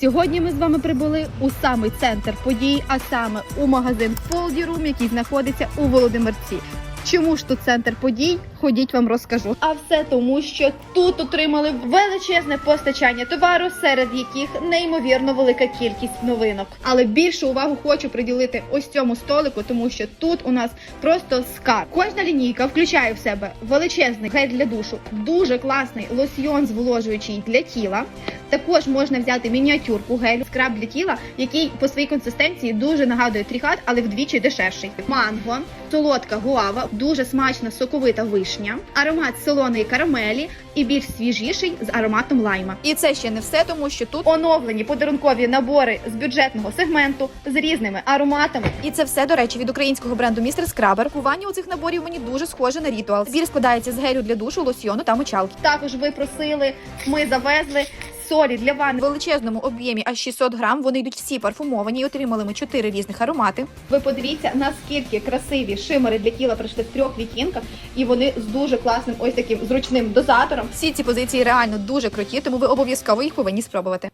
Сьогодні ми з вами прибули у самий центр подій, а саме у магазин Полдірум, який знаходиться у Володимирці. Чому ж тут центр подій? Ходіть вам розкажу. А все тому, що тут отримали величезне постачання товару, серед яких неймовірно велика кількість новинок. Але більшу увагу хочу приділити ось цьому столику, тому що тут у нас просто скарб. Кожна лінійка включає в себе величезний гель для душу, дуже класний лосьйон зволожуючий для тіла. Також можна взяти мініатюрку гелю скраб для тіла, який по своїй консистенції дуже нагадує тріхат, але вдвічі дешевший. Манго, солодка гуава, дуже смачна соковита вишня, аромат солоної карамелі і більш свіжіший з ароматом лайма. І це ще не все, тому що тут оновлені подарункові набори з бюджетного сегменту з різними ароматами. І це все, до речі, від українського бренду Містер Скрабер. Кування у цих наборів мені дуже схоже на рітуал. Збір складається з гелю для душу, лосьйону та мочалки. Також ви просили, ми завезли солі для В величезному об'ємі аж 600 грам. Вони йдуть всі парфумовані. І отримали ми чотири різних аромати. Ви подивіться, наскільки красиві шимери для тіла прийшли в трьох відтінках, і вони з дуже класним ось таким зручним дозатором. Всі ці позиції реально дуже круті, тому ви обов'язково їх повинні спробувати.